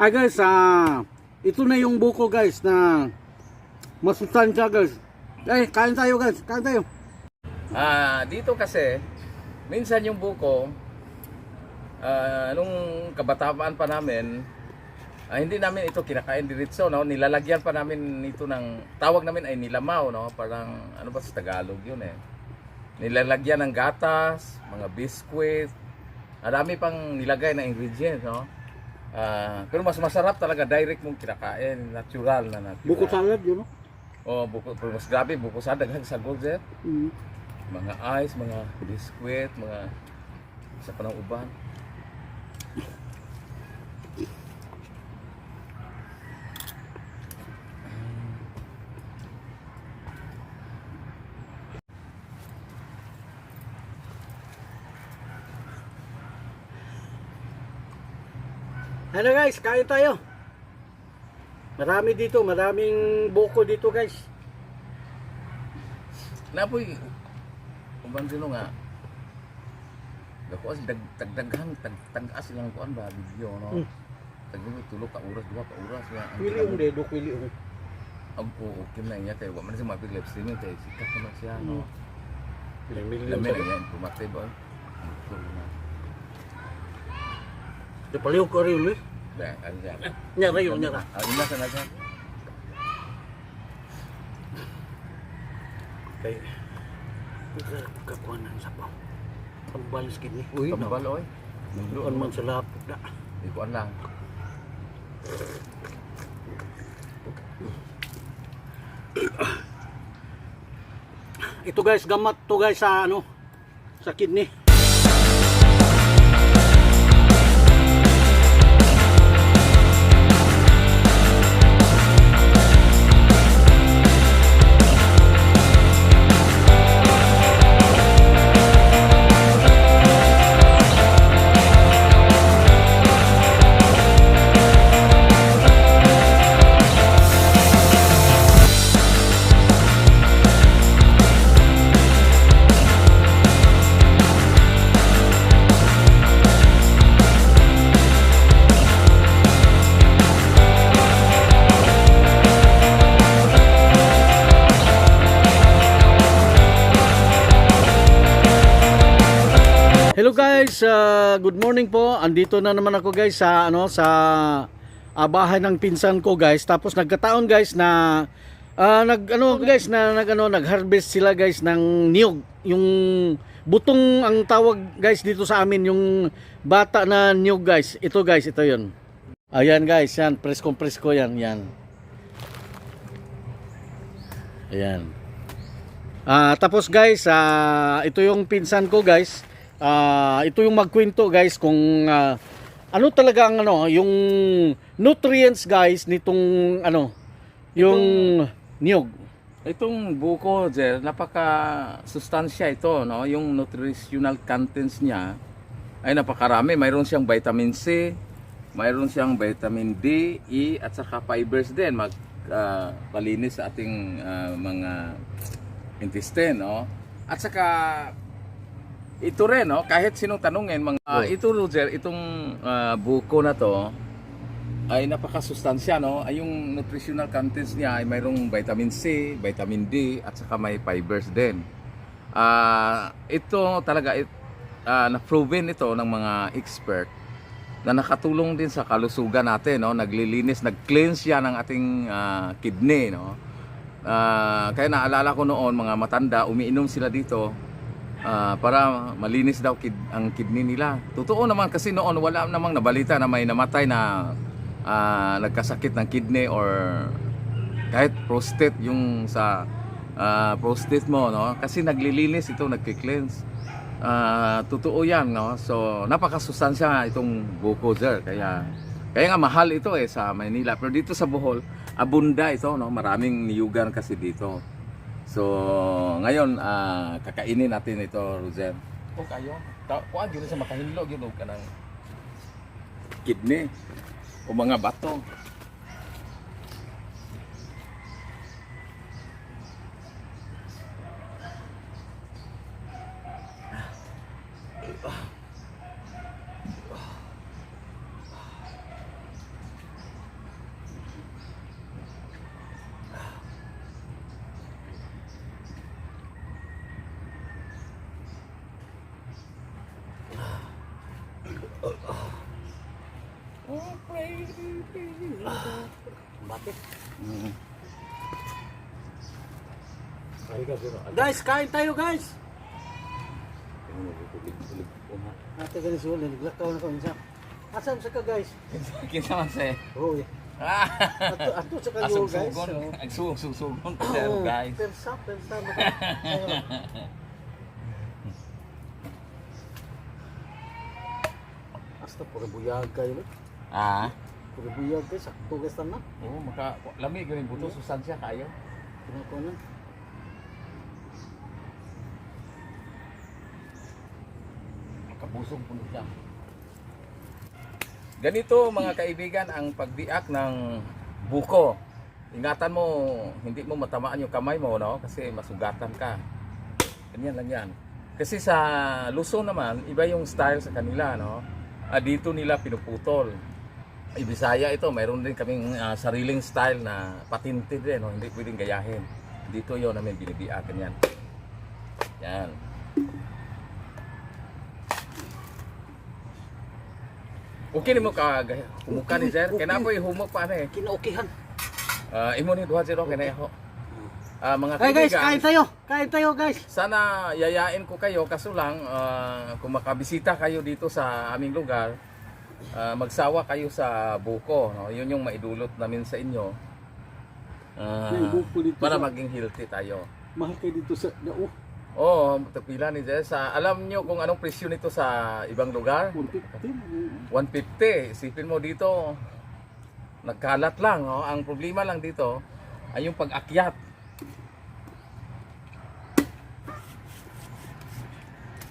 Ah guys, ah, ito na yung buko guys na masustansya guys. Eh, kain tayo guys, kain tayo. Ah, dito kasi minsan yung buko ah, nung kabataan pa namin ah, hindi namin ito kinakain diretso no? Nilalagyan pa namin nito ng tawag namin ay nilamaw no? Parang ano ba sa Tagalog yun eh? Nilalagyan ng gatas mga biskwit. Marami pang nilagay na ingredients no Ah, pero mas masarap talaga direct mong kinakain natural na natural Buko salad yun, no? oh buko pero mas grabe buko sa daghang sagol sir Mm. mga ice, mga biskwit, mga sa panang uban. Hello guys, kain tayo. Marami dito, maraming buko dito guys. Napoy, uban sino nga, Dako as dag tagdaghan tag tagas lang kuan ba video no. Mm. Tagdaghan tulo ka oras duha ka oras ang Pili yung dedo, pili yung. Ang oo okay na niya wa man siya mapig live streaming kay sikat naman siya no. Pili Lamin na yan pumatay ba. Di paliw ko rin, eh. Ba, ano yan? Nyara yun, nyara. Ah, ina sa naga. Kay, kakuanan sa pang. Pagbalis kini. Uy, Kambal oy. Doon man sa lapok na. Ko lang. Ito guys, gamat to guys sa ano, sa kidney. Hello guys, uh, good morning po. Andito na naman ako guys sa ano sa ah, bahay ng pinsan ko guys. Tapos nagkataon guys na ah, nag ano guys na nag ano nag-harvest sila guys ng niyog. Yung butong ang tawag guys dito sa amin yung bata na niyog guys. Ito guys, ito 'yon. Ayan guys, yan presko presko yan, yan. Ayan. Ah, tapos guys, ah, ito yung pinsan ko guys. Ah, ito yung magkwento guys kung ah, ano talaga ang ano, yung nutrients guys nitong ano, yung niyog. Itong buko, Jer, napaka sustansya ito, no? Yung nutritional contents niya ay napakarami. Mayroon siyang vitamin C, mayroon siyang vitamin D, E at saka fibers din mag palinis sa ating ah, mga intestine, no? At saka ito rin, no? Kahit sinong tanungin, mga ah, ito, Roger, itong ah, buko na to ay napakasustansya no ay yung nutritional contents niya ay mayroong vitamin C, vitamin D at saka may fibers din. Ah, ito talaga it, ah, na-proven ito ng mga expert na nakatulong din sa kalusugan natin no naglilinis nag-cleanse siya ng ating ah, kidney no Ah, kaya naalala ko noon mga matanda umiinom sila dito ah, para malinis daw kid, ang kidney nila. Totoo naman kasi noon wala namang nabalita na may namatay na ah, nagkasakit ng kidney or kahit prostate yung sa ah, prostate mo no? Kasi naglilinis ito nagki-cleanse. Ah, totoo yan no? So napakasustansya itong buko kaya kaya nga mahal ito eh sa Manila pero dito sa Bohol abunda ito no? Maraming niyugan kasi dito so ngayon ah, kakainin natin ito Roger. O kayo. Kuan yun sa makahinlo yun ka ng kidney. O mga bato Bakit? Mm. Guys, kain tayo guys. Ate ganis wala naglakaw na ko minsan. Asan sa ka guys? Kinsa man say? Oh, Ah, ato ato sa kayo guys. Asugsugon. Agsugsugon pa sir, Oo, guys. Persa, persa. Hasta pura buyag kayo. Ah, Pura buyag kayo. Sakto guys na. oo, maka lami gyud buto sustansya kayo. Kinakuha na. Makabusog po siya. Ganito mga kaibigan ang pagbiak ng buko. Ingatan mo, hindi mo matamaan yung kamay mo, no? Kasi masugatan ka. Ganyan lang yan. Kasi sa Luzon naman, iba yung style sa kanila, no? Ah, dito nila pinuputol. Ay, Bisaya ito, mayroon din kaming ah, sariling style na patinted din, no? Hindi pwedeng gayahin. Dito yon namin binibiakan yan. Yan. Okay ni mo ka humuka ni sir. Kaya na po humok pa na eh. Kinaukihan. Ah, imo ni duha zero kaya ho. Ah, mga Hey guys, kaibigan, kain tayo. Kain tayo guys. sana yayain ko kayo kaso lang ah, kung makabisita kayo dito sa aming lugar, ah, magsawa kayo sa buko, no? Yun yung maidulot namin sa inyo. Dito para sa- maging healthy tayo. Mahal kayo dito sa dao. Oo, tapila ni Jess. Ah, alam nyo kung anong presyo nito sa ibang lugar? 150. 150. Isipin mo dito, nagkalat lang. Oh. Ang problema lang dito ay yung pag-akyat.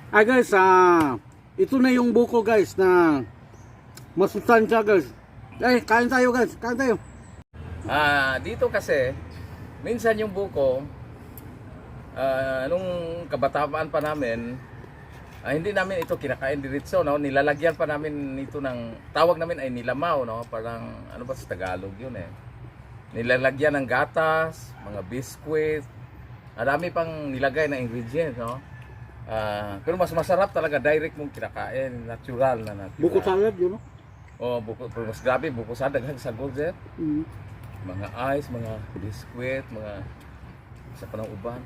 Ah guys, ah ito na yung buko guys na masustansya guys. Eh, kain tayo guys. Kain tayo. Ah, dito kasi, minsan yung buko, ah, nung kabataan pa namin, ah, hindi namin ito kinakain diretso, no? Nilalagyan pa namin ito ng, tawag namin ay nilamaw, no? Parang, ano ba sa Tagalog yun eh. Nilalagyan ng gatas, mga biskwit, marami pang nilagay na ingredients, no? Ah, pero mas masarap talaga direct mong kinakain, natural na natural. Buko salad yun, no? Oh, buko, mas grabe, buko sa daghang sagol, sir Mm. mga ice, mga biskwit, mga sa panang uban.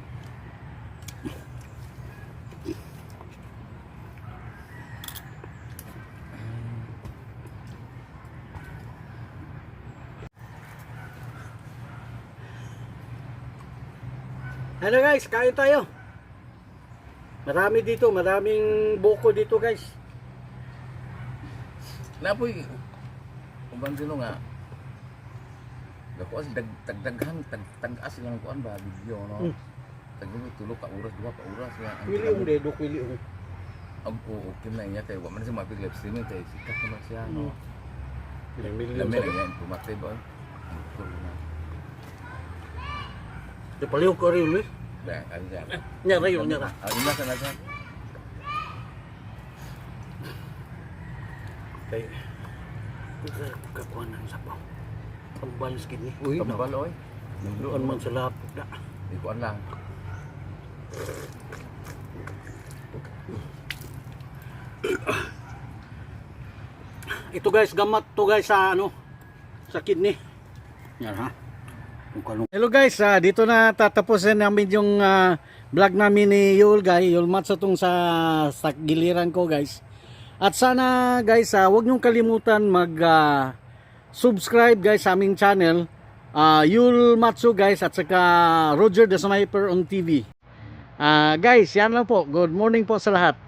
Hello guys, kain tayo. Marami dito, maraming buko dito guys. Napoy, uban sino nga, Dako as dag tagdaghan tag tagas lang kuan ba video no. Mm. Tagdaghan tulo ka oras duha ka oras ya. Pili dedo, pili yung. Ang oo na niya kay wa man siya mapig live streaming kay sikat naman siya no. Ilang million na yan pumatay ba. Tulo na. Di paliw ko rin. Ba, ano siya. Nagan. Kay, kakuha ng sabaw. Pambalis kini. Uy, tambal oy. Luan man sa lapot na. Di ko lang. Ito guys, gamat to guys sa ano, sa kidney. Yan ha. Hello guys, ah, dito na tatapusin namin yung ah, vlog namin ni Yul guys. Yul Matsa tong sa, sa giliran ko guys. At sana guys, ah, huwag niyong kalimutan mag ah, subscribe guys sa aming channel. Ah, Yul Matsu guys at saka Roger the Sniper on TV. Ah, guys, yan lang po. Good morning po sa lahat.